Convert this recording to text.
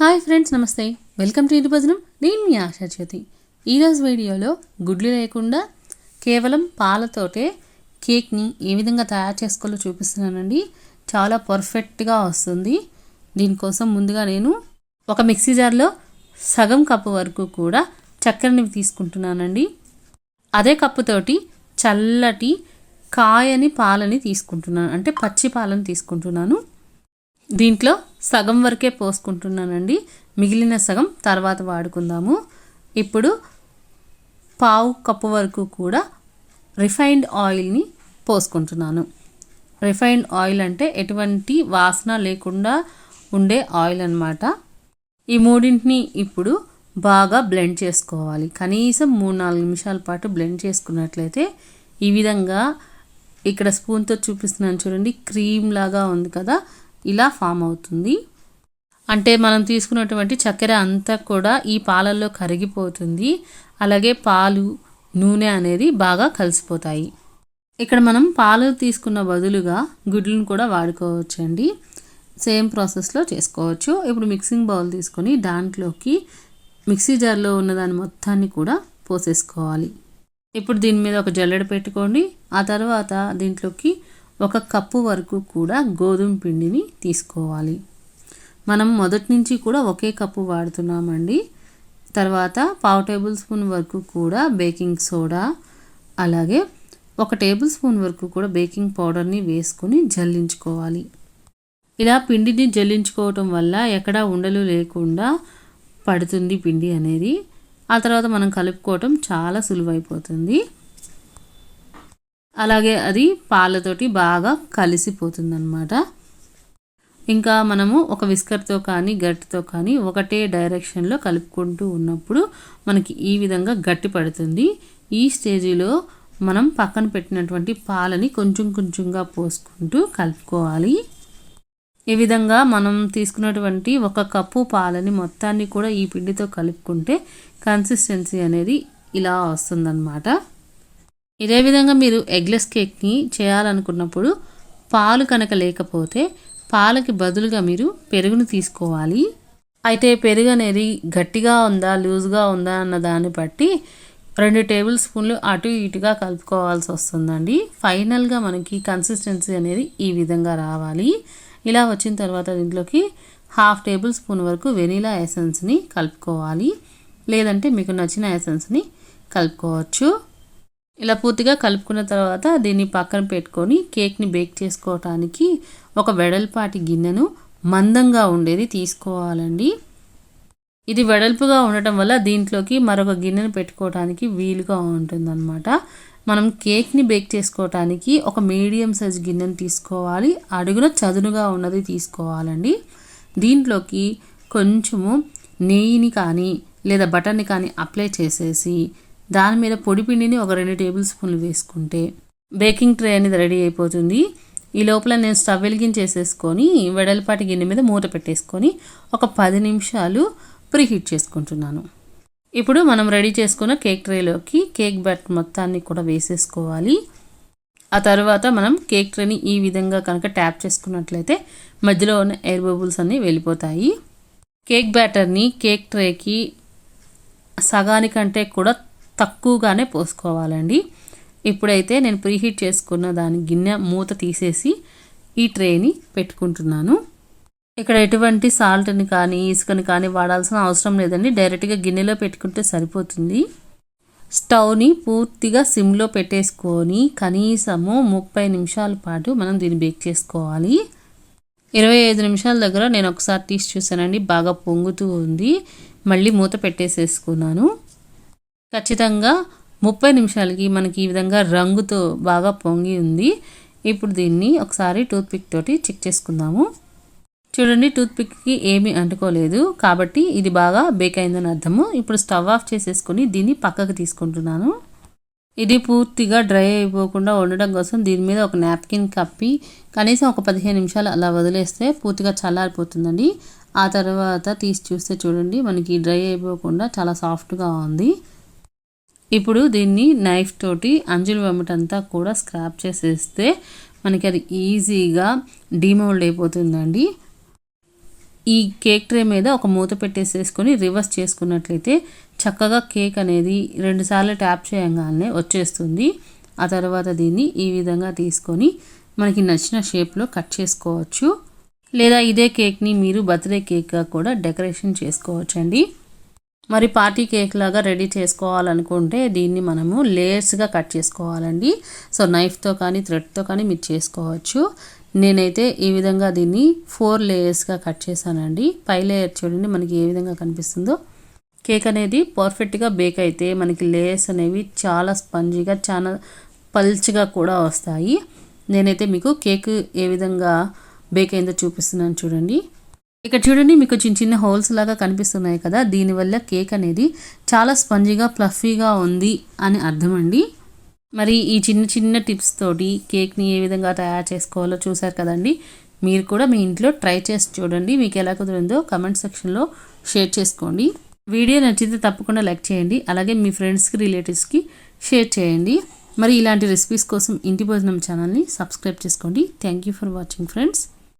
Hi friends నమస్తే. Welcome to ఇంటి భజనం. నేను మీ ఆశా జ్యోతి. ఈరోజు వీడియోలో గుడ్లు లేకుండా కేవలం పాలతోటే కేక్ని ఏ విధంగా తయారు చేసుకోవాలో చూపిస్తున్నానండి. చాలా పర్ఫెక్ట్గా వస్తుంది. దీనికోసం ముందుగా నేను ఒక మిక్సీ జార్లో సగం కప్పు వరకు కూడా చక్కెరని తీసుకుంటున్నానండి. అదే కప్పుతోటి చల్లటి కాయని పాలని తీసుకుంటున్నాను. అంటే పచ్చి పాలని తీసుకుంటున్నాను. దీంట్లో సగం వరకే పోసుకుంటున్నానండి. మిగిలిన సగం తర్వాత వాడుకుందాము. ఇప్పుడు పావు కప్పు వరకు కూడా రిఫైన్డ్ ఆయిల్ని పోసుకుంటున్నాను. రిఫైన్డ్ ఆయిల్ అంటే ఎటువంటి వాసన లేకుండా ఉండే ఆయిల్ అనమాట ఈ మూడింటిని ఇప్పుడు బాగా బ్లెండ్ చేసుకోవాలి. కనీసం మూడు నాలుగు నిమిషాల పాటు బ్లెండ్ చేసుకున్నట్లయితే ఈ విధంగా ఇక్కడ స్పూన్తో చూపిస్తున్నాను చూడండి క్రీమ్ లాగా ఉంది కదా. ఇలా ఫామ్ అవుతుంది. అంటే మనం తీసుకున్నటువంటి చక్కెర అంతా కూడా ఈ పాలల్లో కరిగిపోతుంది. అలాగే పాలు నూనె అనేది బాగా కలిసిపోతాయి. ఇక్కడ మనం పాలు తీసుకున్న బదులుగా గుడ్లను కూడా వాడుకోవచ్చండి. సేమ్ ప్రాసెస్లో చేసుకోవచ్చు. ఇప్పుడు మిక్సింగ్ బౌల్ తీసుకొని దాంట్లోకి మిక్సీ జార్లో ఉన్న దాని మొత్తాన్ని కూడా పోసేసుకోవాలి. ఇప్పుడు దీని మీద ఒక జల్లెడ పెట్టుకోండి. ఆ తర్వాత దీంట్లోకి ఒక కప్పు వరకు కూడా గోధుమ పిండిని తీసుకోవాలి. మనం మొదటి నుంచి కూడా ఒకే కప్పు వాడుతున్నామండి. తర్వాత పావు టేబుల్ స్పూన్ వరకు కూడా బేకింగ్ సోడా అలాగే ఒక టేబుల్ స్పూన్ వరకు కూడా బేకింగ్ పౌడర్ని వేసుకొని జల్లించుకోవాలి. ఇలా పిండిని జల్లించుకోవటం వల్ల ఎక్కడా ఉండలు లేకుండా పడుతుంది పిండి అనేది. ఆ తర్వాత మనం కలుపుకోవటం చాలా సులువైపోతుంది. అలాగే అది పాలతోటి బాగా కలిసిపోతుంది అనమాట ఇంకా మనము ఒక విస్కర్తో కానీ గట్టితో కానీ ఒకటే డైరెక్షన్లో కలుపుకుంటూ ఉన్నప్పుడు మనకి ఈ విధంగా గట్టి పడుతుంది. ఈ స్టేజిలో మనం పక్కన పెట్టినటువంటి పాలని కొంచెం కొంచెంగా పోసుకుంటూ కలుపుకోవాలి. ఈ విధంగా మనం తీసుకున్నటువంటి ఒక కప్పు పాలని మొత్తాన్ని కూడా ఈ పిండితో కలుపుకుంటే కన్సిస్టెన్సీ అనేది ఇలా వస్తుందన్నమాట. ఇదే విధంగా మీరు ఎగ్లెస్ కేక్ని చేయాలనుకున్నప్పుడు పాలు కనుక లేకపోతే పాలకి బదులుగా మీరు పెరుగును తీసుకోవాలి. అయితే పెరుగు అనేది గట్టిగా ఉందా లూజ్గా ఉందా అన్న దాన్ని బట్టి రెండు టేబుల్ స్పూన్లు అటు ఇటుగా కలుపుకోవాల్సి వస్తుందండి. ఫైనల్గా మనకి కన్సిస్టెన్సీ అనేది ఈ విధంగా రావాలి. ఇలా వచ్చిన తర్వాత దీంట్లోకి హాఫ్ టేబుల్ స్పూన్ వరకు వెనీలా ఎసెన్స్ని కలుపుకోవాలి. లేదంటే మీకు నచ్చిన ఎసెన్స్ని కలుపుకోవచ్చు. ఇలా పూర్తిగా కలుపుకున్న తర్వాత దీన్ని పక్కన పెట్టుకొని కేక్ని బేక్ చేసుకోవటానికి ఒక వెడల్పాటి గిన్నెను మందంగా ఉండేది తీసుకోవాలండి. ఇది వెడల్పుగా ఉండటం వల్ల దీంట్లోకి మరొక గిన్నెను పెట్టుకోవడానికి వీలుగా ఉంటుందన్నమాట. మనం కేక్ని బేక్ చేసుకోవటానికి ఒక మీడియం సైజ్ గిన్నెను తీసుకోవాలి. అడుగున చదునుగా ఉన్నది తీసుకోవాలండి. దీంట్లోకి కొంచెము నెయ్యిని కానీ లేదా బటర్ని కానీ అప్లై చేసేసి దాని మీద పొడి పిండిని ఒక రెండు టేబుల్ స్పూన్లు వేసుకుంటే బేకింగ్ ట్రే అనేది రెడీ అయిపోతుంది. ఈ లోపల నేను స్టవ్ వెలిగించేసేసుకొని వెడల్పాటి గిన్నె మీద మూత పెట్టేసుకొని ఒక పది నిమిషాలు ప్రీహీట్ చేసుకుంటున్నాను. ఇప్పుడు మనం రెడీ చేసుకున్న కేక్ ట్రేలోకి కేక్ బ్యాట్ మొత్తాన్ని కూడా వేసేసుకోవాలి. ఆ తర్వాత మనం కేక్ ట్రేని ఈ విధంగా కనుక ట్యాప్ చేసుకున్నట్లయితే మధ్యలో ఉన్న ఎయిర్ బబుల్స్ అన్నీ వెళ్ళిపోతాయి. కేక్ బ్యాటర్ని కేక్ ట్రేకి సగానికంటే కూడా తక్కువగానే పోసుకోవాలండి. ఇప్పుడైతే నేను ప్రీహీట్ చేసుకున్న దాని గిన్నె మూత తీసేసి ఈ ట్రేని పెట్టుకుంటున్నాను. ఇక్కడ ఎటువంటి సాల్ట్ని కానీ ఇసుకని కానీ వాడాల్సిన అవసరం లేదండి. డైరెక్ట్గా గిన్నెలో పెట్టుకుంటే సరిపోతుంది. స్టవ్ని పూర్తిగా సిమ్లో పెట్టేసుకొని కనీసము ముప్పై నిమిషాల పాటు మనం దీన్ని బేక్ చేసుకోవాలి. ఇరవై ఐదు నిమిషాల దగ్గర నేను ఒకసారి తీసి చూసానండి బాగా పొంగుతూ ఉంది. మళ్ళీ మూత పెట్టేసేసుకున్నాను. ఖచ్చితంగా ముప్పై నిమిషాలకి మనకి ఈ విధంగా రంగుతో బాగా పొంగి ఉంది. ఇప్పుడు దీన్ని ఒకసారి టూత్పిక్ తోటి చెక్ చేసుకుందాము. చూడండి టూత్పిక్కి ఏమీ అంటుకోలేదు. కాబట్టి ఇది బాగా బేక్ అయిందని అర్థము. ఇప్పుడు స్టవ్ ఆఫ్ చేసేసుకొని దీన్ని పక్కకు తీసుకుంటున్నాను. ఇది పూర్తిగా డ్రై అయిపోకుండా ఉండడం కోసం దీని మీద ఒక నాప్కిన్ కప్పి కనీసం ఒక పదిహేను నిమిషాలు అలా వదిలేస్తే పూర్తిగా చల్లారిపోతుందండి. ఆ తర్వాత తీసి చూస్తే చూడండి మనకి డ్రై అయిపోకుండా చాలా సాఫ్ట్గా ఉంది. ఇప్పుడు దీన్ని నైఫ్ తోటి అంజులు వెమ్మటంతా కూడా స్క్రాప్ చేసేస్తే మనకి అది ఈజీగా డిమోల్డ్ అయిపోతుందండి. ఈ కేక్ ట్రే మీద ఒక మూత పెట్టేసేసుకొని రివర్స్ చేసుకున్నట్లయితే చక్కగా కేక్ అనేది రెండుసార్లు ట్యాప్ చేయగానే వచ్చేస్తుంది. ఆ తర్వాత దీన్ని ఈ విధంగా తీసుకొని మనకి నచ్చిన షేప్లో కట్ చేసుకోవచ్చు. లేదా ఇదే కేక్ని మీరు బర్త్డే కేక్గా కూడా డెకరేషన్ చేసుకోవచ్చండి. మరి పార్టీ కేక్ లాగా రెడీ చేసుకోవాలనుకుంటే దీన్ని మనము లేయర్స్గా కట్ చేసుకోవాలండి. సో నైఫ్తో కానీ థ్రెడ్తో కానీ మీరు చేసుకోవచ్చు. నేనైతే ఈ విధంగా దీన్ని ఫోర్ లేయర్స్గా కట్ చేశానండి. పై లేయర్ చూడండి మనకి ఏ విధంగా కనిపిస్తుందో. కేక్ అనేది పర్ఫెక్ట్గా బేక్ అయితే మనకి లేయర్స్ అనేవి చాలా స్పంజీగా చాలా పల్చగా కూడా వస్తాయి. నేనైతే మీకు కేక్ ఏ విధంగా బేక్ అయిందో చూపిస్తున్నాను చూడండి. ఇక్కడ చూడండి మీకు చిన్న చిన్న హోల్స్ లాగా కనిపిస్తున్నాయి కదా. దీనివల్ల కేక్ అనేది చాలా స్పంజీగా ఫ్లఫీగా ఉంది అని అర్థం అండి మరి ఈ చిన్న చిన్న టిప్స్ తోటి కేక్ని ఏ విధంగా తయారు చేసుకోవాలో చూసారు కదండి? మీరు కూడా మీ ఇంట్లో ట్రై చేసి చూడండి. మీకు ఎలా కుదిరిందో కమెంట్ సెక్షన్లో షేర్ చేసుకోండి. వీడియో నచ్చితే తప్పకుండా లైక్ చేయండి. అలాగే మీ ఫ్రెండ్స్కి రిలేటివ్స్కి షేర్ చేయండి. మరి ఇలాంటి రెసిపీస్ కోసం ఇంటి భోజనం ఛానల్ని సబ్స్క్రైబ్ చేసుకోండి. Thank you for watching friends.